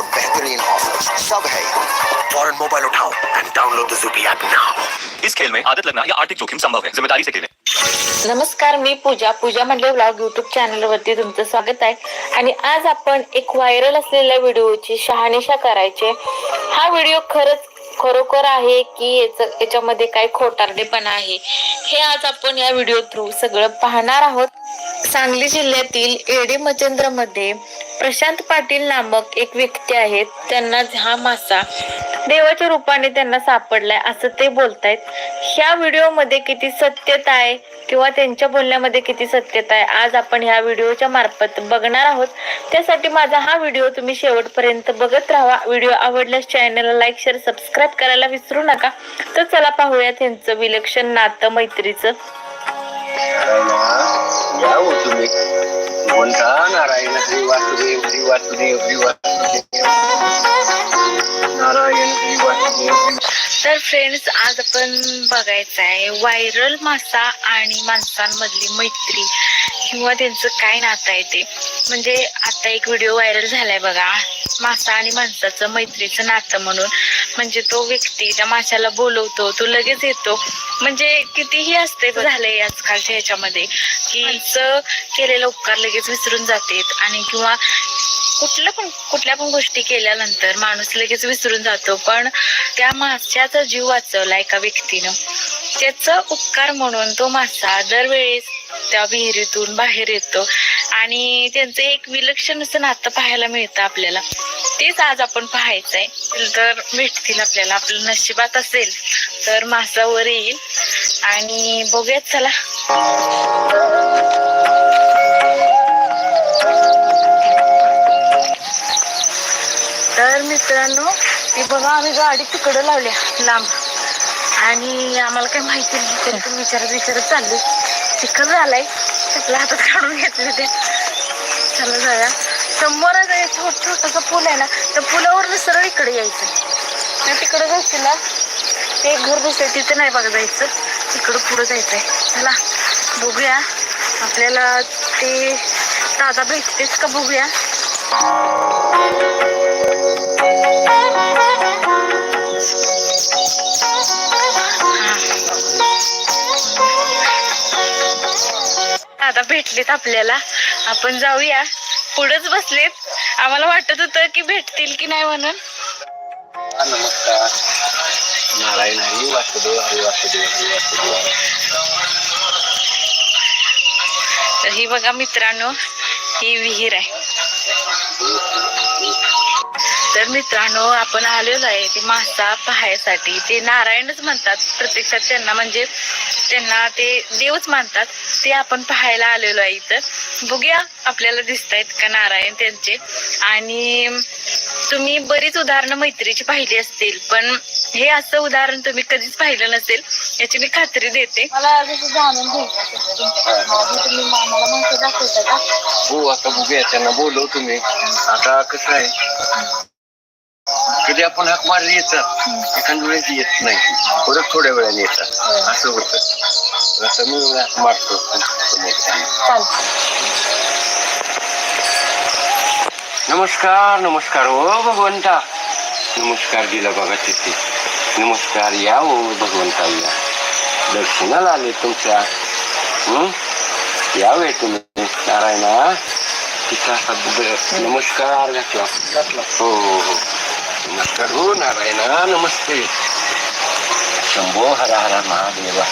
और बेहतरीन ऑफर सब है। फौरन मोबाइल उठाओ and download the Zupee app now इस खेल में आदत लगना या आर्थिक जोखिम संभव है। जिम्मेदारी से खेलें। नमस्कार मी पूजा. पूजा म्हणले ब्लॉग युट्यूब चॅनलवरती तुमचं स्वागत आहे. आणि आज आपण एक व्हायरल असलेल्या व्हिडिओची शहानिशा करायचे. हा व्हिडिओ खरंच खरोखर आहे की याचं याच्यामध्ये काय खोटारडेपणा आहे हे आज आपण या व्हिडिओ थ्रू सगळं पाहणार आहोत. सांगली जिल्ह्यातील एडी मचंद्रमध्ये प्रशांत पाटील नामक एक व्यक्ती आहेत. त्यांना हा मासा देवाच्या रूपाने त्यांना सापडलाय असं ते बोलतायत. ह्या व्हिडिओमध्ये किती सत्यता आहे किंवा त्यांच्या बोलण्यामध्ये किती सत्यता आहे आज आपण ह्या व्हिडिओच्या मार्फत बघणार आहोत. त्यासाठी माझा हा व्हिडिओ तुम्ही शेवटपर्यंत बघत राहा. व्हिडिओ आवडल्यास चॅनलला लाईक शेअर सबस्क्राईब करायला विसरू नका. तर चला पाहूया त्यांचं विलक्षण नातं मैत्रीचं. या हो तुम्ही बोलता नारायण श्री वासुदेव श्री वासुदेव श्री वासुदेव नारायण श्री वासुदेव तर फ्रेंड्स आज आपण बघायचं आहे व्हायरल मासा आणि माणसांमधली मैत्री. किंवा त्यांचं काय नातं आहे ते. म्हणजे आता एक व्हिडिओ व्हायरल झालाय बघा. मासा आणि माणसाचं मैत्रीचं नातं म्हणून. म्हणजे तो व्यक्ती त्या माशाला बोलवतो तो लगेच येतो. म्हणजे कितीही असते झालंय आजकालच्या ह्याच्यामध्ये की माणसं उपकार लगेच विसरून जातात. आणि किंवा कुठल्या पण कुठल्या पण गोष्टी केल्यानंतर माणूस लगेच विसरून जातो. पण त्या माशाचा जीव वाचवला एका व्यक्तीनं. त्याचं उपकार म्हणून तो मासा दरवेळेस त्या विहिरीतून बाहेर येतो. आणि त्यांचं एक विलक्षण असं नातं पाहायला मिळतं आपल्याला. तेच आज आपण पाहायचं आहे तर भेटतील आपल्याला आपलं नशिबात असेल तर मासावर येईल. आणि बघूयात चला. तर मित्रांनो ती बघा आम्ही गाडी तिकडं लावल्या लांब. आणि आम्हाला काही माहिती नाही तरी पण विचारत विचारत चाललो चिखल झालाय. चिखला हातात काढून घेतले ते. चला जाऊया. समोरच एक छोट छोटासा पूल आहे ना त्या पुलावरनं सरळ इकडे यायचं. त्या तिकडे जायचं ना. ते एक घर दिसतंय तिथे नाही बघा जायचं. तिकडं पुढं जायचं आहे चला बघूया. आपल्याला ते दादा भेटतेच का बघूया. आता भेटलेत आपल्याला. आपण जाऊया. पुढेच बसलेत. आम्हाला वाटत होतं की भेटतील की नाही म्हणून. नमस्कार. नारायण हरी वासुदेव हरी वासुदेव हरी वासुदेव. तर ही बघा मित्रांनो ही विहीर आहे. तर मित्रांनो आपण आलेलो आहे ते मासा पाहायसाठी. ते नारायणच म्हणतात. प्रत्यक्षात त्यांना म्हणजे त्यांना ते देवच मानतात ते आपण पाहायला आलेलो आहे इथं. बघूया आपल्याला दिसत आहेत का नारायण त्यांचे. आणि तुम्ही बरीच उदाहरणं मैत्रीची पाहिली असतील पण हे असं उदाहरण तुम्ही कधीच पाहिलं नसेल याची मी खात्री देते. मला हो आता बघूया त्यांना बोलव तुम्ही. आता कसं आहे? कधी आपण हाक मारली येतात एखाद्या वेळेस येत नाही. परत थोड्या वेळाने येतात. असं होतं. असं मी हाक मारतो. नमस्कार नमस्कार. हो भगवंता. नमस्कार दिला बघा तिथे. नमस्कार या हो भगवंता या. दर्शनाला आले तुमच्या. हं? यावे तुम्ही. नारायणा तिथं नमस्कार घातला. हो हो हो. नमस्कार हो नारायणा नमस्ते। शंभो हरा हरा महादेव।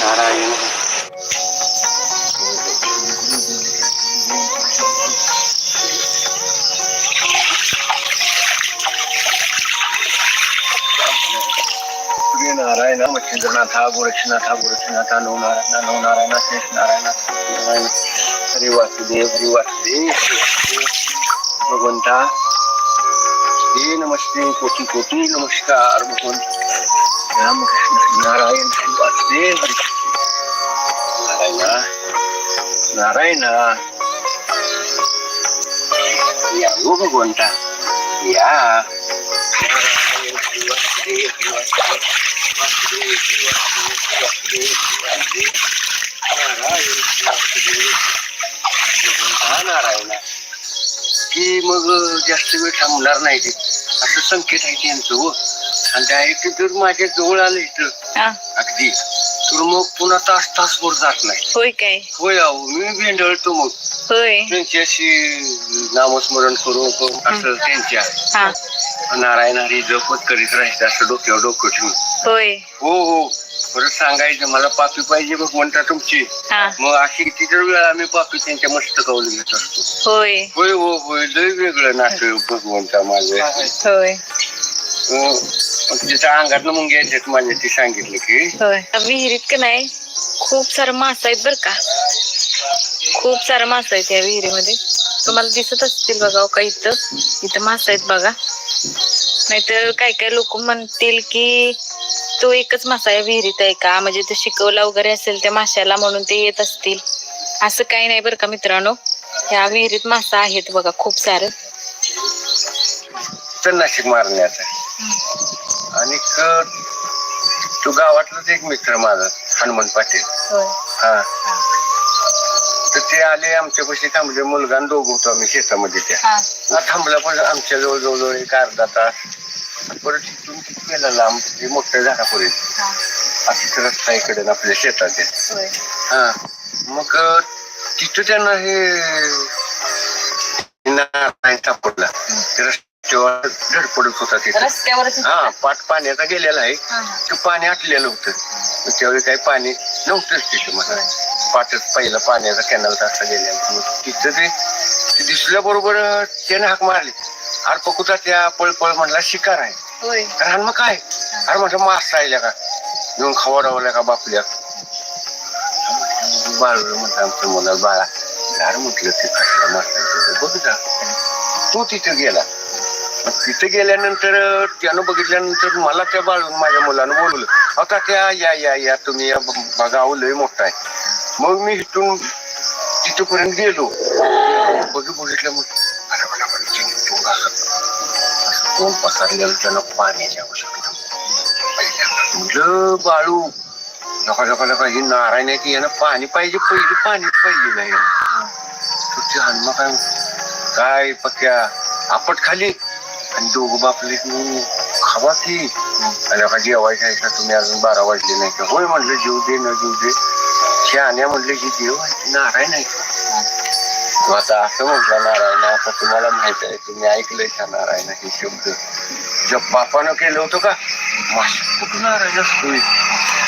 नारायण। नारायण मच्छिंद्रनाथा गोरक्षनाथा गोरक्षनाथा नव नारायण नव नारायण शेष नारायण नारायण हरी वासुदेव हरी वासुदेव। भगवंता हे नमस्ते कोटी कोटी नमस्कार भगवंत रामकृष्ण हरी नारायण हरी वासुदेव हरी नारायण नारायण या हो भगवंता या नारायण हरी वासुदेव हरी वासुदेव नारायण भगवंता नारायण की ती मग जास्त वेळ थांबणार नाही ते असं संकेत आहे त्यांचं हो. आणि डायरेक्ट जर माझ्या जवळ आलं इथं हा. अगदी तर मग पुन्हा तास तासभर जात नाही. होय काय? होय अहो मी भेंडळतो मग. होय. त्यांच्याशी नामस्मरण करून करून असं त्यांच्या हा. नारायण हरी जपत करीत राहायचं असं डोक्यावर डोकं ठेवून. होय. हो हो. परत सांगायचं मला पापी पाहिजे भगवंता तुमची. हा. मग अशी किती वेळा आम्ही पापी त्यांच्या मस्तकावलं घेत असतो. होय. होय हो होय लय वेगळं नाटक भगवंता माझं. होय. तिच्या अंगातनं मग घ्यायच्यात माझ्या ती सांगितलं की. होय. विहिरीत का नाही? खूप सारं मास आहेत बर का. खूप सारं मास आहेत या विहिरीमध्ये. तुम्हाला दिसत असतील बघा हो का इथं. इथं मास आहेत बघा. नाहीतर काय काय लोक म्हणतील की तो एकच मासा या विहिरीत आहे का? म्हणजे तो शिकवला वगैरे असेल त्या माशाला म्हणून ते येत असतील. असं काही नाही बरं का मित्रांनो. या विहिरीत मासा आहेत बघा खूप सारं. नाशिक मारण्याचा. आणि तो गावातलाच एक मित्र माझा हनुमान पाटील. होय. हा. तर ते आले आमच्या पैसे थांबले. मुलगा दोघं होतो आम्ही शेतामध्ये त्या. थांबला पण आमच्या जवळ जवळ एक अर्धा तास. परत तिथून किती गेला लांब? ते मोठ्या झाडापर्यंत अशीच रस्ता इकडे ना आपल्या शेतात आहे हा. मग अं, तिथं त्यांना हे नारायण सापडला ते रस्त्यावर धडपडत होता तिथे. रस्त्यावरच हा पाट पाण्याचा गेलेला आहे. ते पाणी आटलेलं होतं. मग त्यावेळी काही पाणी नव्हतंच तिथं मला पाटच पहिलं पाण्याचा कॅनल असा गेलेला. मग तिथं ते ते दिसल्याबरोबर त्याने हाक मारली. अरे पकुता त्या पळ पळ म्हणला शिकार आहे. होय. अरे आणि मग काय? अरे म्हटलं मास राहिल्या का? येऊन खवडावल्या का बापल्या? बाळ म्हटलं आमच्या मुलाला बाळा. अरे म्हटलं ते कसला मासा बघ जा. तो तिथे गेला. तिथे गेल्यानंतर त्यानं बघितल्यानंतर मला त्या बाळून माझ्या मुलानं बोलवलं. आता त्या या या या तुम्ही या अहो, लय मोठा आहे. मग मी इथून तिथपर्यंत गेलो. बघी बघितलं मग कोण पसरलेलं त्यानं पाण्याची आवश्यकता पहिल्यांदा. म्हटलं बाळू. नका नका नका ही नारायणाची यानं पाणी पाहिजे पहिली पाणीच पाहिजे नाही. तुझी हनुमा काय काय पक्या? आपट खाली. आणि दोघं बापले खावा की. आणि नका जेवायचं आहे का तुम्ही अजून बारा वाजले नाही. का होय म्हणलं जीव दे न जीव दे. शहाण्या म्हणलं की देव नारायण आहे. का तो आता असं म्हटलं नारायण आता तुम्हाला माहीत आहे तुम्ही ऐकलंय का नारायण? हे शब्द. जब बापानं केलं होतं का? माशी कुठं नारायण तुम्ही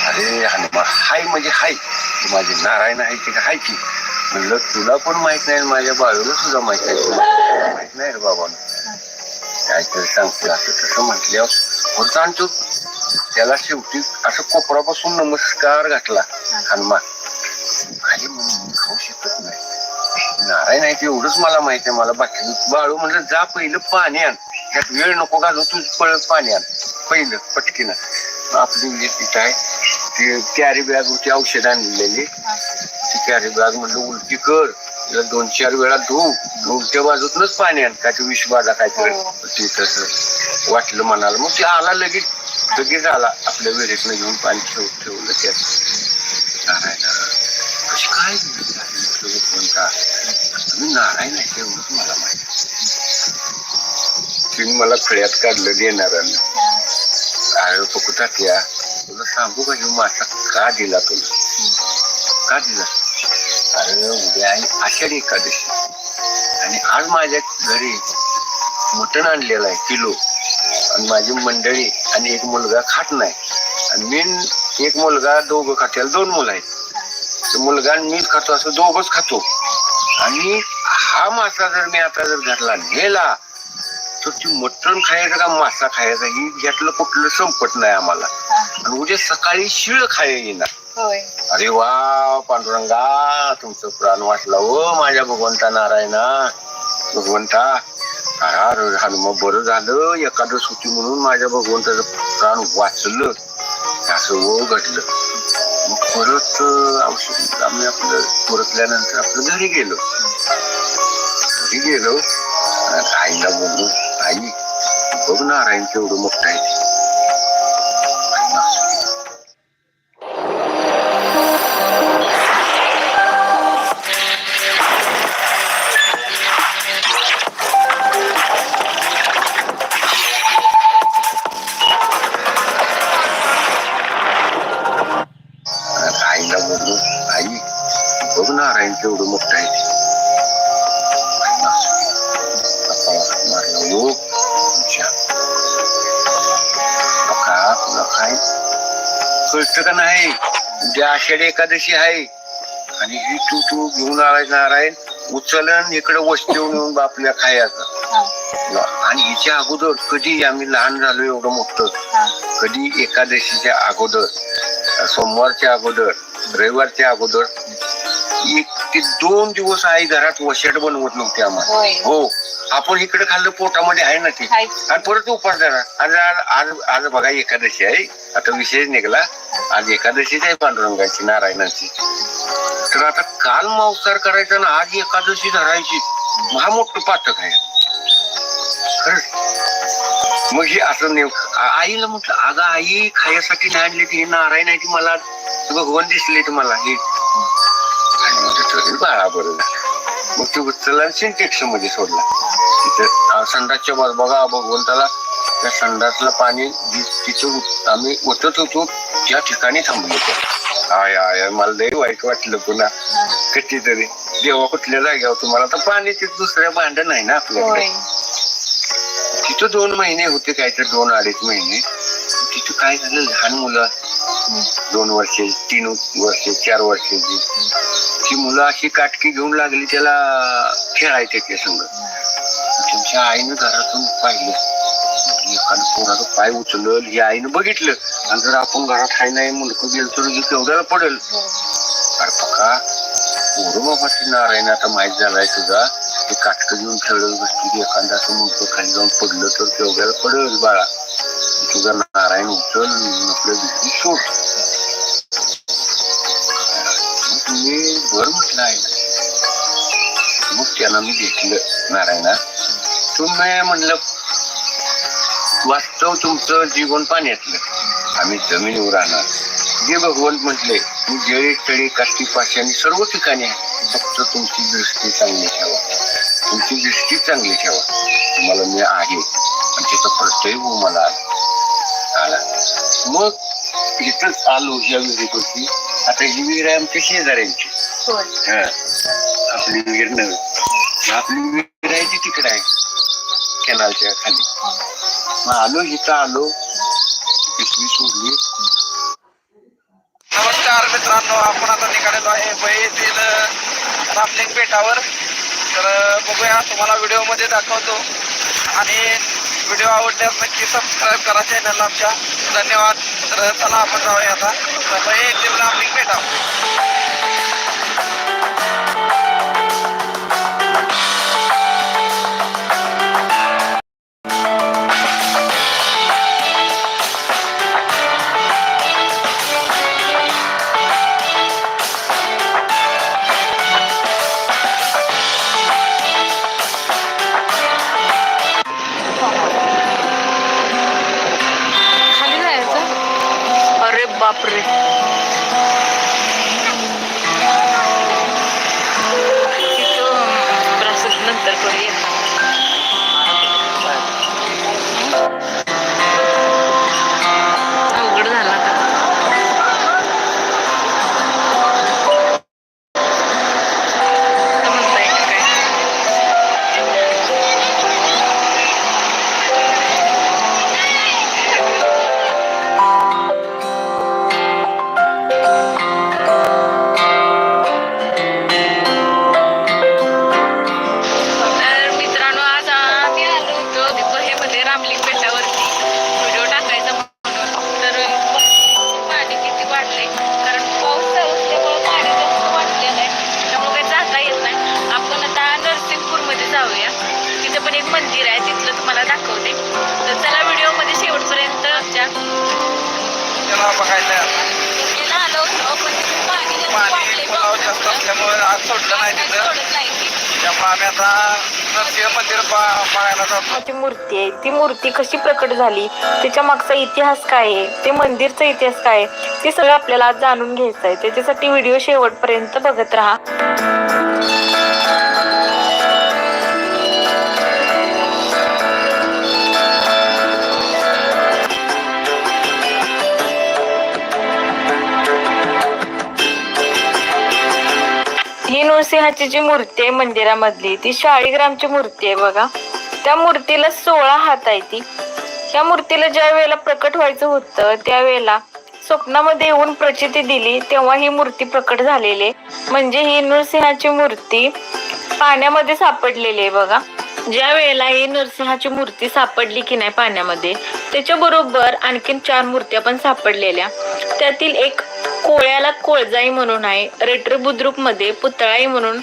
अरे हनुमान हाय म्हणजे हाय. ती नारायण आहे की हाय की? म्हणलं तुला पण माहीत नाही माझ्या बाळूला सुद्धा माहीत आहे तुला माहीत नाही रे बाबानं. काहीतरी सांगतो असं तसं म्हटल्यावर होता आणि त्याला शेवटी असं कोपरापासून नमस्कार घातला. हनुमान काय नाही ते एवढंच मला माहिती आहे. मला बाकी बाळू म्हणलं जा पहिलं पाणी आण. त्यात वेळ नको घालू तू पळत पाणी आण. पहिलं पटकीनं. आपली जी तिथं आहे ती कॅरी बॅग होती औषध आणलेली. ती कॅरी बॅग म्हणलं उलटी कर. तिला दोन चार वेळा धुऊ उलट्या बाजूतूनच पाणी आण. काय ते विष बाधा काय ते तसं वाटलं मनाला. मग ते आला लगेच. लगेच आला. आपल्या विहिरीतनं घेऊन पाणी ठेवलं त्यात. नाही नारायण आहे तेवढंच मला माहिती तुम्ही मला खळ्यात काढलं देणाऱ्यानं अरे पकुटात या. तुला सांगू का हे मासा का दिला तुला? का दिला? अरे उद्या आषाढी एकादशी. आणि आज माझ्या घरी मटण आणलेलं आहे किलो. आणि माझी मंडळी आणि एक मुलगा खात नाही. आणि मी एक मुलगा दोघं खात्याला दोन मुलं आहेत. मुलगा आणि मीच खातो असं दोघंच खातो. आणि हा मासा जर मी आता जर घरला नेला तर ती मटण खायचं का मासा खायचा? ही यातलं कुठलं संपत नाही आम्हाला. आणि उद्या सकाळी शिळ खाया येणार. होय. अरे वा पांडुरंगा तुमचं प्राण वाचला ओ माझ्या भगवंता नारायणा. भगवंता अरे हनुमा बरं झालं. एखादं सुटी म्हणून माझ्या भगवंताचं प्राण वाचलं. असं ओ घडलं. मग परत औषध आम्ही आपलं परतल्यानंतर आपलं घरी गेलो. घरी गेलो. आईला बोललो आई बघ नारायण केवढं मोठं आहे. कळतं का नाही उद्या आषाढी एकादशी आहे. आणि ही तू तू घेऊन आलाय नारायण उचलन इकडे वस्तीवर येऊन बापल्या खायचं. आणि हिच्या अगोदर कधी आम्ही लहान झालो एवढं मोठं? कधी एकादशीच्या अगोदर सोमवारच्या अगोदर रविवारच्या अगोदर एक ते दोन दिवस आई घरात वशाट बनवत नव्हते आम्हाला. होय. हो. आपण इकडे खाल्लं पोटामध्ये आहे ना ते. आणि परत उपास देणार आज आज आज आज बघा एकादशी आहे. आता विशेष निघाला. आज एकादशीच आहे पांडुरंगाची नारायणाची. तर आता काल मांसाहार करायचा ना आज एकादशी धरायची. हा मोठं पातक आहे. खरंच. मग हे असं नेम आ- आईला म्हटलं अगं आई खायसाठी नाही आणली ती नारायण आहे ती मला भगवान दिसले ते मला हे. झालं. मग ते उचलला सिंटेक्समध्ये सोडला. तिथं संडासच्या बाजू बघा भगवंताला त्या संडासला पाणी तिथं आम्ही ओतत होतो. त्या ठिकाणी थांबलो होतो. आय आय मला लई वाईट वाटलं पुन्हा. कधी तरी देवा कुठल्या जागेवर तुम्हाला? तर पाणी तिथं दुसऱ्या भांडण नाही ना आपल्याकडे. तिथं दोन महिने होते काय तर दोन अडीच महिने. तिथं काय झालं? लहान मुलं. दोन वर्षे तीन वर्षे चार वर्षाची ती मुलं अशी काटकी घेऊन लागली त्याला खेळायचे ते संग त्यांच्या आईनं घरातून पाहिलं. एखादं पोराचं पाय उचलल हे आईनं बघितलं. आणि जर आपण घरात हाय नाही मुलकं गेलं तर केवढ्याला पडेल? अरे पका पोरं बाबाची नारायण आता माहीत झालाय तुझा. ते काटकं घेऊन खेळलं बसली एखादा असं मुलगं खाली जाऊन पडलं तर केवढ्याला पडेल बाळा? तुझा नारायण उचल आपलं भीती सोड. म्हटलं आहे मग त्यांना मी घेतलं नारायणा. तुम्ही म्हणलं वास्तव तुमचं जीवन पाण्यातलं. आम्ही जमिनीवर राहणार. जे भगवंत म्हटले मी जळी तळी काष्टी पाशाने सर्व ठिकाणी आहे. फक्त तुमची दृष्टी चांगली ठेवा. तुमची दृष्टी चांगली ठेवा. तुम्हाला मी आहे. आणि त्याचा प्रत्यय मला आला. आला. मग इथंच आलो या विहिरीपैकी आता ही विहीर आहे आमच्या शेजाऱ्यांची. हा. आपली विहीर नव्हे आपली विहीर आहे ती तिकडे आहे. कॅनालच्या खाली. मग आलो इथं आलो. पिशवी सोडली. नमस्कार मित्रांनो आपण आता निघालेलो आहे येथील रामलिंग पेठावर तर बघूया तुम्हाला व्हिडिओमध्ये दाखवतो. आणि व्हिडिओ आवडल्यास नक्की सबस्क्राईब करा चॅनलला आमच्या. धन्यवाद. तर चला आपण जाऊया आता. येथील रामलिंग पेठावर जायचं अरे बापरे तिथं प्रसाद आम्ही आता नरसिंह मंदिर बघायला जातो. ती मूर्ती आहे. ती मूर्ती कशी प्रकट झाली? त्याच्या मागचा इतिहास काय आहे? ते मंदिरचा इतिहास काय आहे? ते सगळं आपल्याला आज जाणून घ्यायचं आहे. त्याच्यासाठी व्हिडिओ शेवटपर्यंत बघत राहा. नरसिंहाची नृसिंहाची जी मूर्ती आहे मंदिरामधली ती शाळीग्रामची मूर्ती आहे बघा. त्या मूर्तीला सोळा हात आहे ती. त्या मूर्तीला ज्या वेळेला प्रकट व्हायचं होतं त्यावेळेला स्वप्नामध्ये येऊन प्रचिती दिली तेव्हा ही मूर्ती प्रकट झालेली आहे. म्हणजे ही नृसिंहाची मूर्ती पाण्यामध्ये सापडलेली आहे बघा. ज्या वेळेला ही नरसिंहाची मूर्ती सापडली की नाही पाण्यामध्ये त्याच्याबरोबर आणखीन चार मूर्त्या पण सापडलेल्या. त्यातील एक कोळ्याला कोळजाई म्हणून आहे. रेटर बुद्रुकमध्ये पुतळाई म्हणून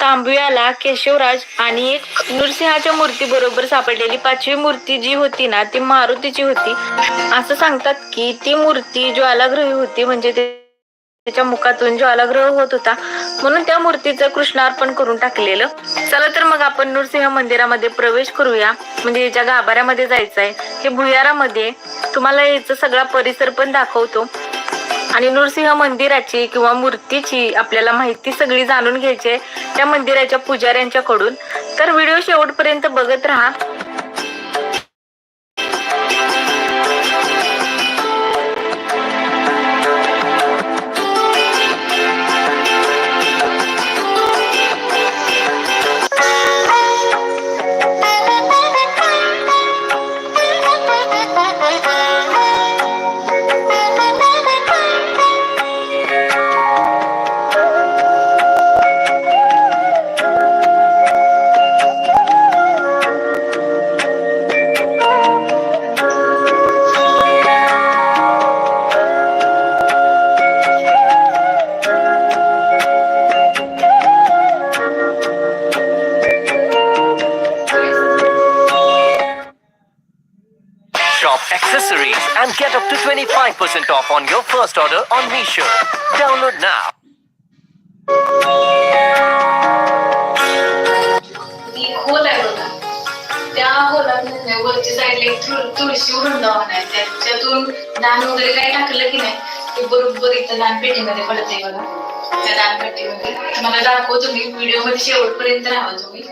तांबव्याला केशवराज आणि एक नृसिंहाच्या मूर्ती बरोबर सापडलेली पाचवी मूर्ती जी होती ना ती मारुतीची होती. असं सांगतात की ती मूर्ती ज्वालाग्रही होती म्हणजे ते त्याच्या मुखातून ज्वालाग्रह होत होता. म्हणून त्या मूर्तीचं कृष्णार्पण करून टाकलेलं. चला तर मग आपण नृसिंह मंदिरामध्ये प्रवेश करूया. म्हणजे याच्या गाभाऱ्यामध्ये जायचं आहे हे भुयारामध्ये तुम्हाला याचा सगळा परिसर पण दाखवतो. आणि नृसिंह मंदिराची किंवा मूर्तीची आपल्याला माहिती सगळी जाणून घ्यायची आहे त्या मंदिराच्या पुजाऱ्यांच्याकडून. तर व्हिडिओ शेवटपर्यंत बघत राहा. 25% off on your first order on Meesho. Download now. ती खोल आहे बघा त्या खोलात म्हणजे वरच्या साईडला एक तुळ- तुळशी वृंदावन आहे त्याच्यातून दान वगैरे काही टाकलं की नाही ते बरोबर इथं दानपेटीमध्ये पडते बघा त्या दानपेटीमध्ये मला दाखवतो मी व्हिडिओमध्ये शेवटपर्यंत राहा तुम्ही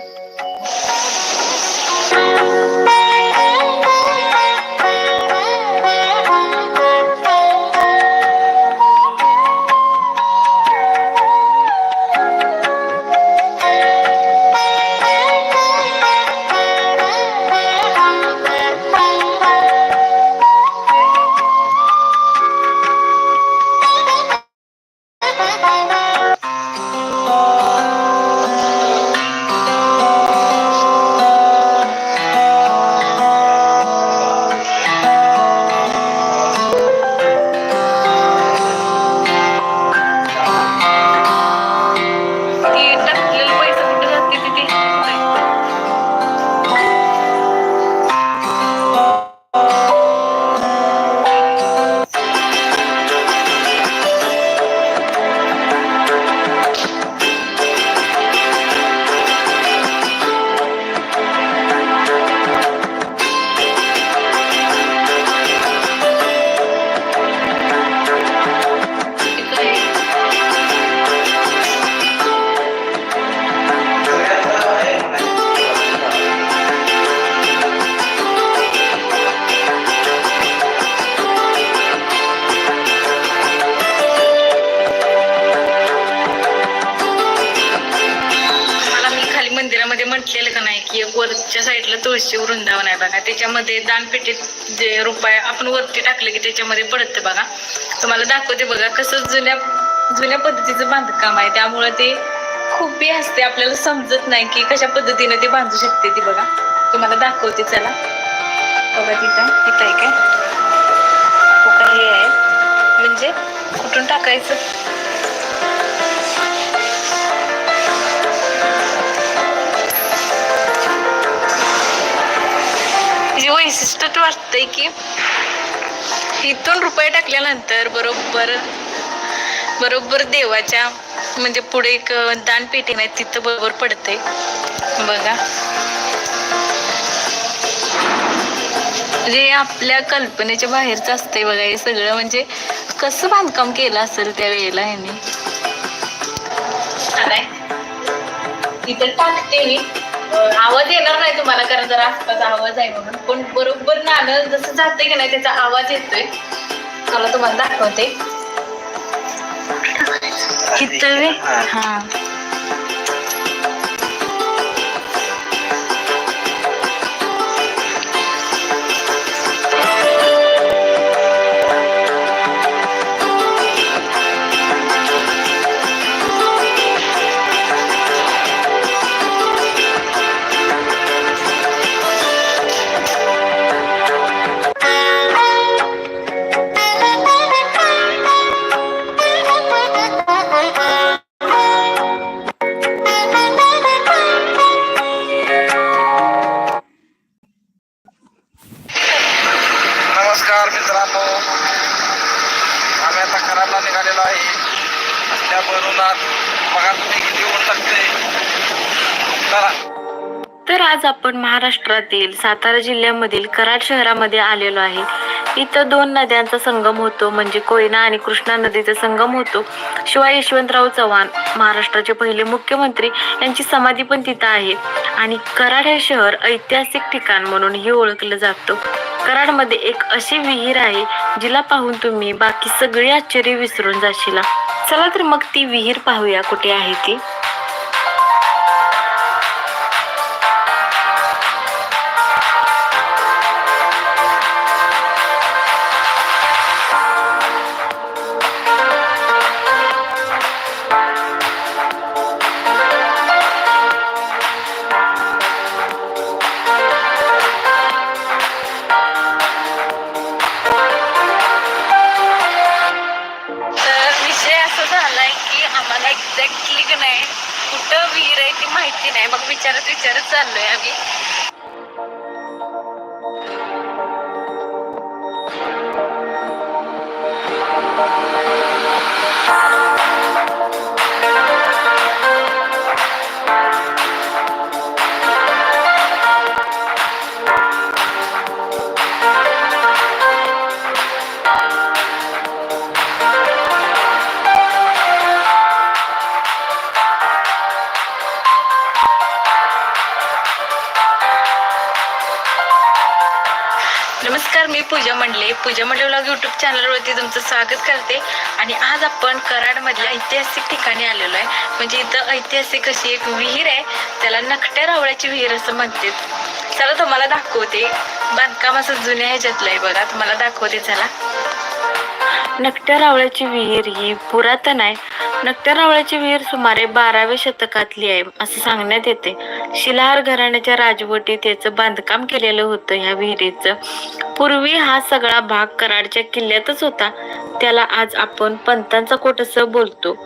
बघा. त्याच्यामध्ये दानपेटीत जे रुपये आपण वरती टाकले की त्याच्यामध्ये पडतं बघा. तुम्हाला दाखवते बघा कसं जुन्या जुन्या पद्धतीचं बांधकाम आहे. त्यामुळे ते खूप बी असते. आपल्याला समजत नाही की कशा पद्धतीने ते बांधू शकते ती बघा. तुम्हाला दाखवते चला. बघा तिथं तिथं आहे काय? का हे आहे? म्हणजे कुठून टाकायचं? तिचे वैशिष्ट्य वाटतंय की इथून रुपये टाकल्यानंतर बरोबर बरोबर देवाच्या म्हणजे पुढे एक दानपेटी नाही तिथं बरोबर पडते बघा. म्हणजे आपल्या कल्पनेच्या बाहेरच असतंय बघा हे सगळं म्हणजे कसं बांधकाम केलं असेल त्या वेळेला ह्याने? आलाय. तिथं टाकते मी. आवाज येणार नाही तुम्हाला कारण जरा आसपास आवाज आहे म्हणून. पण बरोबर नाणं जसं जाते की नाही त्याचा आवाज येतोय. मला तुम्हाला दाखवते. हा. आपण महाराष्ट्रातील सातारा जिल्ह्यामधील कराड शहरामध्ये आलेलो आहे. इथं दोन नद्यांचा संगम होतो म्हणजे कोयना आणि कृष्णा नदीचा संगम होतो. शिवाय यशवंतराव चव्हाण महाराष्ट्राचे पहिले मुख्यमंत्री यांची समाधी पण तिथं आहे. आणि कराड हे शहर ऐतिहासिक ठिकाण म्हणूनही ओळखलं जातं. कराडमध्ये एक अशी विहीर आहे जिला पाहून तुम्ही बाकी सगळी आश्चर्य विसरून जाशीला. चला तर मग ती विहीर पाहूया कुठे आहे ती? चॅनलवरती तुमचं स्वागत करते. आणि आज आपण कराडमधल्या ऐतिहासिक ठिकाणी आलेलो आहे. म्हणजे इथं ऐतिहासिक अशी एक विहीर आहे. त्याला नकट्या रावळ्याची विहीर असं म्हणते चला तुम्हाला दाखवते. बांधकाम असं जुन्या ह्याच्यातलं आहे बघा. तुम्हाला दाखवते चला. नकट्या रावळ्याची विहीर ही पुरातन आहे. नकट्या रावळ्याची विहीर सुमारे बाराव्या शतकातली आहे असं सांगण्यात येते. शिलाहार घराण्याच्या राजवटीत याचं बांधकाम केलेलं होतं ह्या विहिरीचं. पूर्वी हा सगळा भाग कराडच्या किल्ल्यातच होता. त्याला आज आपण पंतांचा कोट असं बोलतो.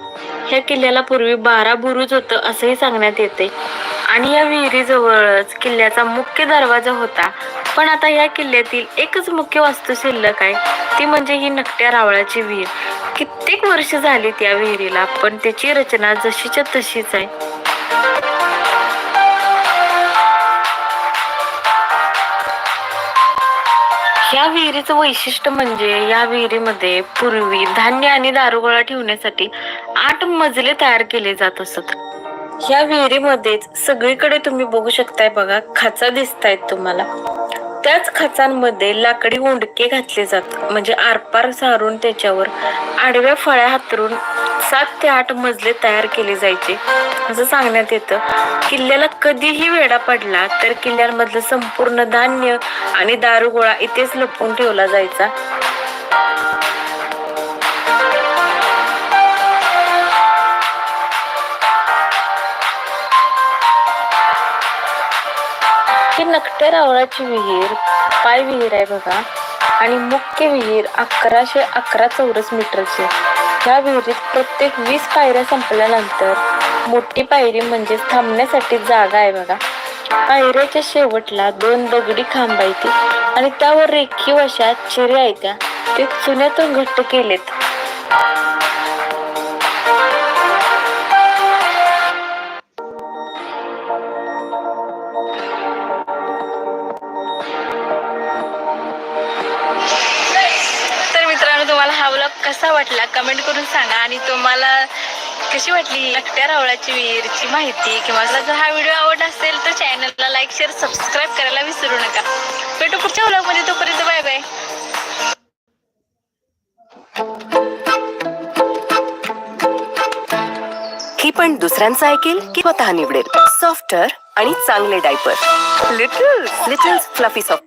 ह्या किल्ल्याला पूर्वी बारा बुरुज होतं असंही सांगण्यात येते. आणि या विहिरीजवळच किल्ल्याचा मुख्य दरवाजा होता. पण आता या किल्ल्यातील एकच मुख्य वास्तू शिल्लक आहे ती म्हणजे ही नकट्या रावळाची विहीर. कित्येक वर्ष झाली त्या विहिरीला पण त्याची रचना जशीच्या तशीच आहे. या विहिरीचं वैशिष्ट्य म्हणजे या विहिरीमध्ये पूर्वी धान्य आणि दारुगोळा ठेवण्यासाठी आठ मजले तयार केले जात असत. या विहिरीमध्येच सगळीकडे तुम्ही बघू शकताय बघा खाचा दिसतायत तुम्हाला. त्याच खाचांमध्ये लाकडी उंडके घातले जातात म्हणजे आरपार सारून त्याच्यावर आडव्या फळ्या हातरून सात ते आठ मजले तयार केले जायचे. असं सांगण्यात येतं किल्ल्याला कधीही वेढा पडला तर किल्ल्यांमधलं संपूर्ण धान्य आणि दारुगोळा इथेच लपवून ठेवला जायचा. ही नकट्या रावळाची विहीर पाय विहीर आहे बघा. आणि मुख्य विहीर अकराशे अकरा चौरस मीटरची. ह्या विहिरीत प्रत्येक वीस पायऱ्या संपल्यानंतर मोठी पायरी म्हणजे थांबण्यासाठी जागा आहे बघा. पायऱ्याच्या शेवटला दोन दगडी खांब आहे आणि त्यावर रेखीव अशा चिऱ्या आहेत त्या. ते चुन्यातून घट्ट केलेत. कसा वाटला? कमेंट करून सांगा आणि तुम्हाला कशी वाटली लकट्या रावळाची विहीरची माहिती? किंवा जर हा व्हिडिओ आवडला असेल तर चॅनलला लाईक शेअर सबस्क्राईब करायला विसरू नका. भेटू पुढच्या ब्लॉगमध्ये तोपर्यंत बाय बाय ही पण दुसऱ्यांचं ऐकेल की स्वतः निवडेल. सॉफ्टर आणि चांगले diaper little little fluffy soft